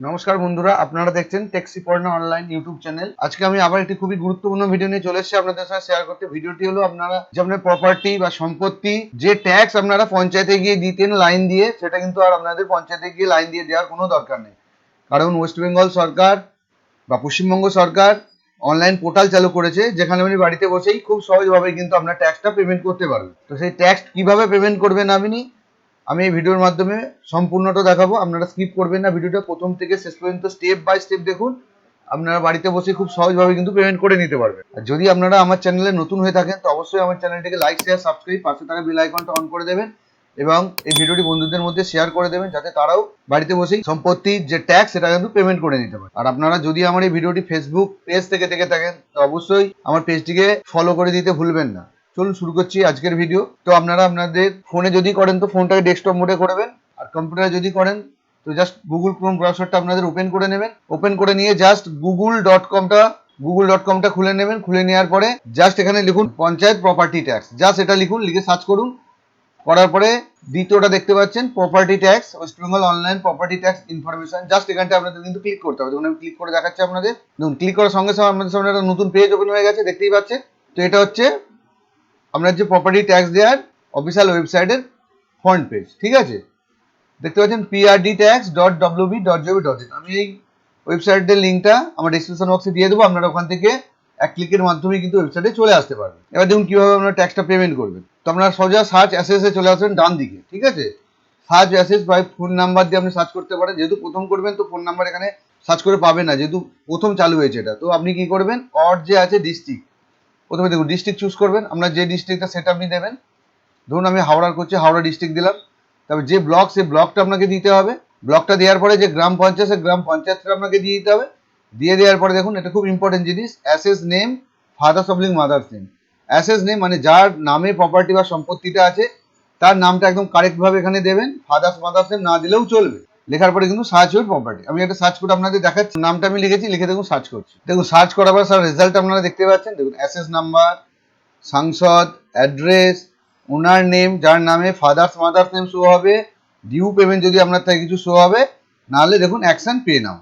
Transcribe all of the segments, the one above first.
নমস্কার বন্ধুরা, আপনারা দেখছেন ট্যাক্সি পড়না অনলাইন ইউটিউব চ্যানেল আজকে আমি আবার একটি খুবই গুরুত্বপূর্ণ ভিডিও নিয়ে চলে এসেছি। আপনাদের সাথে শেয়ার করতে। ভিডিওটি হলো আপনারা যে আপনার প্রপার্টি বা সম্পত্তি, যে ট্যাক্স আপনারা পঞ্চায়েতে গিয়ে দিতেন লাইন দিয়ে, সেটা কিন্তু আর আপনাদের পঞ্চায়েতে গিয়ে লাইন দিয়ে দেওয়ার কোনো দরকার নেই। কারণ ওয়েস্ট বেঙ্গল সরকার বা পশ্চিমবঙ্গ সরকার অনলাইন পোর্টাল চালু করেছে, যেখানে আপনি বাড়িতে বসেই খুব সহজভাবে কিন্তু আপনার ট্যাক্সটা পেমেন্ট করতে পারবেন। তো সেই ট্যাক্স কীভাবে পেমেন্ট করবেন আপনি আমি এই ভিডিওর মাধ্যমে সম্পূর্ণটা দেখাবো। আপনারা স্কিপ করবেন না ভিডিওটা। প্রথম থেকে শেষ পর্যন্ত স্টেপ বাই স্টেপ দেখুন। আপনারা বাড়িতে বসে খুব সহজভাবে কিন্তু পেমেন্ট করে নিতে পারবেন। আর যদি আপনারা আমার চ্যানেলে নতুন হয়ে থাকেন, তো অবশ্যই আমার চ্যানেলটিকে লাইক শেয়ার সাবস্ক্রাইব পাশে থাকা বেল আইকনটা অন করে দেবেন এবং এই ভিডিওটি বন্ধুদের মধ্যে শেয়ার করে দেবেন যাতে তারাও বাড়িতে বসেই সম্পত্তির যে ট্যাক্স সেটা কিন্তু পেমেন্ট করে নিতে পারে। আর আপনারা যদি আমার এই ভিডিওটি ফেসবুক পেজ থেকে দেখে থাকেন, তো অবশ্যই আমার পেজটিকে ফলো করে দিতে ভুলবেন না। চলুন শুরু করছি আজকের ভিডিও তো আপনারা আপনাদের ফোনে যদি করেন তো ফোনটাকে ডেস্কটপ মোডে করবেন আর কম্পিউটারে যদি করেন, তো জাস্ট গুগল ক্রোম ব্রাউজারটা আপনাদের ওপেন করে নেবেন। ওপেন করে নিয়ে জাস্ট গুগল ডট কমটা গুগল ডট কমটা খুলে নেবেন। খুলে নেওয়ার পরে জাস্ট এখানে লিখুন পঞ্চায়েত প্রপার্টি ট্যাক্স জাস্ট এটা লিখুন, লিখে সার্চ করুন। করার পরে দ্বিতীয়টা দেখতে পাচ্ছেন property tax West Bengal online property tax information just এখানটা আপনাদের কিন্তু ক্লিক করতে হবে। দেখুন, আমি ক্লিক করে দেখাচ্ছি আপনাদের। দেখুন ক্লিক করার সঙ্গে সঙ্গে আপনাদের সামনে একটা নতুন পেজ ওপেন হয়ে গেছে, দেখতেই পাচ্ছেন। তো এটা হচ্ছে আপনার যে প্রপার্টি ট্যাক্স দেওয়ার অফিসিয়াল ওয়েবসাইটের ফ্রন্ট পেজ ঠিক আছে? দেখতে পাচ্ছেন PRD tax dot WB dot GOV dot in আমি এই ওয়েবসাইটের লিঙ্কটা আমার ডিসক্রিপশন বক্সে দিয়ে দেবো, আপনারা ওখান থেকে এক ক্লিকের মাধ্যমে কিন্তু ওয়েবসাইটে চলে আসতে পারবেন। এবার দেখুন কীভাবে আপনারা ট্যাক্সটা পেমেন্ট করবেন। তো আপনারা সোজা সার্চ অ্যাসেসে চলে আসবেন ডান দিকে, ঠিক আছে? Search assess by phone number দিয়ে আপনি সার্চ করতে পারেন। যেহেতু প্রথম করবেন তো ফোন নাম্বার এখানে সার্চ করে পাবেন না, যেহেতু প্রথম চালু হয়েছে এটা। তো আপনি কি করবেন? অর যে আছে ডিস্ট্রিক্ট প্রথমে দেখুন ডিস্ট্রিক্ট চুজ করবেন। আপনার যে ডিস্ট্রিক্টটা সেটা আপনি দেবেন, ধরুন আমি হাওড়ার করছি, হাওড়া ডিস্ট্রিক্ট দিলাম। তবে যে ব্লক সেই ব্লকটা আপনাকে দিতে হবে। ব্লকটা দেওয়ার পরে যে গ্রাম পঞ্চায়েত গ্রাম পঞ্চায়েতটা আপনাকে দিয়ে দিতে হবে। দিয়ে দেওয়ার পরে দেখুন, এটা খুব ইম্পর্টেন্ট জিনিস অ্যাসেস নেম ফাদার্স অবলিং মাদার্স নেম অ্যাসেস নেম মানে যার নামে প্রপার্টি বা সম্পত্তিটা আছে, তার নামটা একদম কারেক্টভাবে এখানে দেবেন। ফাদার্স মাদার্স নেম না দিলেও চলবে। লেখার পরে কিন্তু সার্চ ইউর প্রপার্টি আমি একটা সার্চ করে আপনাদের দেখাচ্ছি। নামটা আমি লিখেছি, লিখে দেখুন সার্চ করছি। দেখুন সার্চ করার পর স্যার রেজাল্ট আপনারা দেখতে পাচ্ছেন। দেখুন অ্যাসেস নাম্বার সাংসদ অ্যাড্রেস ওনার নেম যার নামে ফাদার্স মাদার্স নেম শো হবে ডিউ পেমেন্ট যদি আপনার থেকে কিছু শো হবে, নাহলে দেখুন অ্যাকশন পে নাও।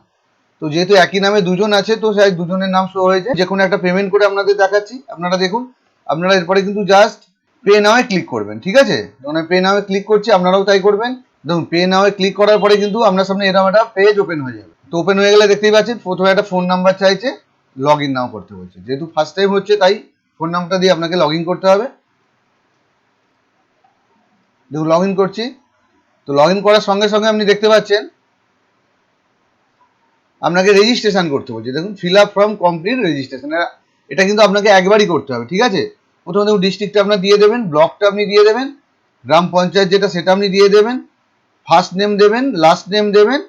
তো যেহেতু একই নামে দুজন আছে, তো সেই দুজনের নাম শো হয়েছে। যে কোনো একটা পেমেন্ট করে আপনাদের দেখাচ্ছি। আপনারা দেখুন, আপনারা এরপরে কিন্তু জাস্ট পে নাওয়ে ক্লিক করবেন, ঠিক আছে? যখন পে নাওয়ে ক্লিক করছি, আপনারাও তাই করবেন। দেখুন পে নাওয়ে ক্লিক করার পরে কিন্তু আপনার সামনে এরকম একটা পেজ ওপেন হয়ে যাবে। তো ওপেন হয়ে গেলে দেখতেই পাচ্ছেন, প্রথমে একটা ফোন নাম্বার চাইছে লগ ইন নাও করতে বলছে। যেহেতু ফার্স্ট টাইম হচ্ছে, তাই ফোন নাম্বারটা দিয়ে আপনাকে লগ ইন করতে হবে। দেখুন লগ ইন করছি। তো লগ ইন করার সঙ্গে সঙ্গে আপনি দেখতে পাচ্ছেন, আপনাকে রেজিস্ট্রেশন করতে বলছে। দেখুন fill up form complete registration এটা কিন্তু আপনাকে একবারই করতে হবে, ঠিক আছে? প্রথমে দেখুন ডিস্ট্রিক্টটা আপনার দিয়ে দেবেন ব্লকটা আপনি দিয়ে দেবেন, গ্রাম পঞ্চায়েত যেটা, সেটা আপনি দিয়ে দেবেন। ফার্স্ট নেম দেবেন লাস্ট নেম দেবেন,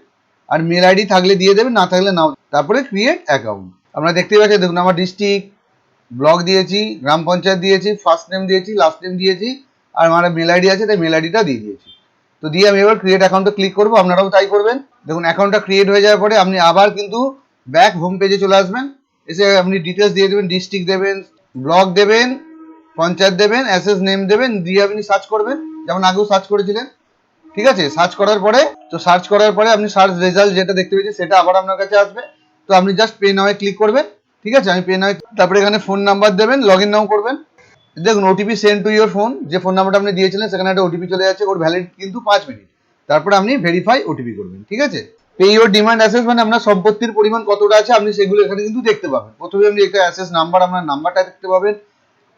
আর মেল আইডি থাকলে দিয়ে দেবেন, না থাকলে নাও। তারপরে ক্রিয়েট অ্যাকাউন্ট আপনারা দেখতে পাচ্ছেন, দেখুন আমার ডিস্ট্রিক্ট ব্লক দিয়েছি, গ্রাম পঞ্চায়েত দিয়েছি ফার্স্ট নেম দিয়েছি লাস্ট নেম দিয়েছি, আর আমার মেল আইডি আছে, তাই মেল আইডিটা দিয়ে দিয়েছি। তো দিয়ে আমি এবার ক্রিয়েট অ্যাকাউন্টে ক্লিক করব, আপনারাও তাই করবেন। দেখুন অ্যাকাউন্টটা ক্রিয়েট হয়ে যাওয়ার পরে আপনি আবার কিন্তু ব্যাক হোম পেজে চলে আসবেন। এসে আপনি ডিটেলস দিয়ে দেবেন ডিস্ট্রিক্ট দেবেন ব্লক দেবেন, পঞ্চায়েত দেবেন অ্যাসেস নেম দেবেন, দিয়ে আপনি সার্চ করবেন। যেমন আগেও সার্চ করেছিলেন। ঠিক আছে? সার্চ করার পরে, তো সার্চ করার পরে আপনি সার্চ রেজাল্ট যেটা দেখতে পেয়েছেন, সেটা আবার আপনার কাছে আসবে। তো আপনি জাস্ট পে নামে ক্লিক করবেন, ঠিক আছে? আমি পে নামে তারপরে এখানে ফোন নাম্বার দেবেন লগ ইন নাও করবেন। দেখুন OTP send to your phone যে ফোন নাম্বারটা আপনি দিয়েছিলেন, সেখানে একটা ওটিপি চলে যাচ্ছে, ওর ভ্যালিড কিন্তু পাঁচ মিনিট তারপরে আপনি ভেরিফাই ওটিপি করবেন, ঠিক আছে? পে ইয়োর ডিমান্ড অ্যাসেস মানে আপনার সম্পত্তির পরিমাণ কতটা আছে, আপনি সেগুলো এখানে কিন্তু দেখতে পাবেন। প্রথমে আপনি একটা অ্যাসেস নাম্বার আপনার নাম্বারটা দেখতে পাবেন।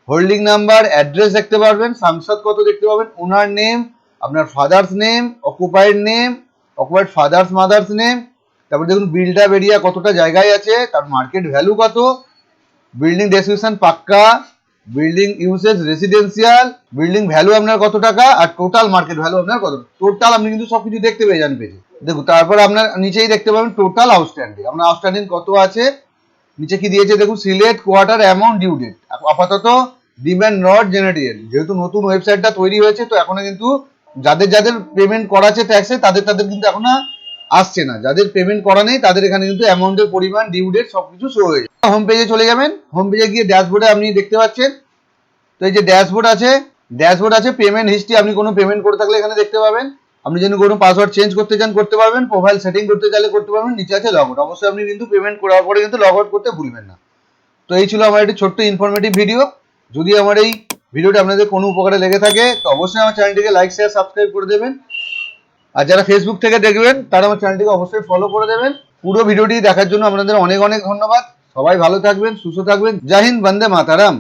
হোল্ডিং নাম্বার অ্যাড্রেস দেখতে পারবেন, সাংসদ কত দেখতে পাবেন, owner name father's name occupied name occupied father's mother's name তারপর দেখুন বিল্ডার এরিয়া কতটা জায়গায় আছে, তার মার্কেট ভ্যালু কত building description pucca building usage residential building value আপনার কত টাকা, আর টোটাল মার্কেট ভ্যালু আপনার কত টোটাল আপনি কিন্তু সবকিছু দেখতে পেয়ে যান পেজে। দেখুন, তারপর আপনার নিচেই দেখতে পাবেন টোটাল আউটস্ট্যান্ডিং আপনার আউটস্ট্যান্ডিং কত আছে, নিচে কি দিয়েছে, দেখুন, Sylhet quarter amount due date আপাতত ডিম্যান্ড নট জেনারেটেড যেহেতু নতুন ওয়েবসাইটটা তৈরি হয়েছে, তো এখনও কিন্তু যাদের যাদের পেমেন্ট করা আছে ট্যাক্সে তাদের তাদের কিন্তু এখনও আসছে না। যাদের পেমেন্ট করা নেই, তাদের এখানে কিন্তু অ্যামাউন্টের পরিমাণ ডিউ ডেট সবকিছু শো হয়ে যায় হোম পেজে চলে যাবেন। হোম পেজে গিয়ে ড্যাশবোর্ডে আপনি দেখতে পাচ্ছেন। তো এই যে ড্যাশবোর্ড আছে ড্যাশবোর্ড আছে পেমেন্ট হিস্ট্রি আপনি কোনো পেমেন্ট করে থাকলে এখানে দেখতে পাবেন। আপনি যদি কোনো পাসওয়ার্ড চেঞ্জ করতে চান, করতে পারবেন। প্রোফাইল সেটিং করতে চাইলে করতে পারবেন, নিচে আছে লগ আউট অবশ্যই আপনি কিন্তু পেমেন্ট করার পরে কিন্তু লগ আউট করতে ভুলবেন না। তো এই ছিল আমার একটি ছোট্ট ইনফরমেটিভ ভিডিও যদি আমার এই ভিডিওটি আপনাদের কোনো উপকারে লেগে থাকে, তো অবশ্যই আমার চ্যানেলটিকে লাইক শেয়ার সাবস্ক্রাইব করে দেবেন। আর যারা ফেসবুক থেকে দেখবেন, তারা আমার চ্যানেলটিকে অবশ্যই ফলো করে দেবেন। পুরো ভিডিওটি দেখার জন্য আপনাদের অনেক অনেক ধন্যবাদ। সবাই ভালো থাকবেন, সুস্থ থাকবেন। জাহিন বন্দে মাতারাম।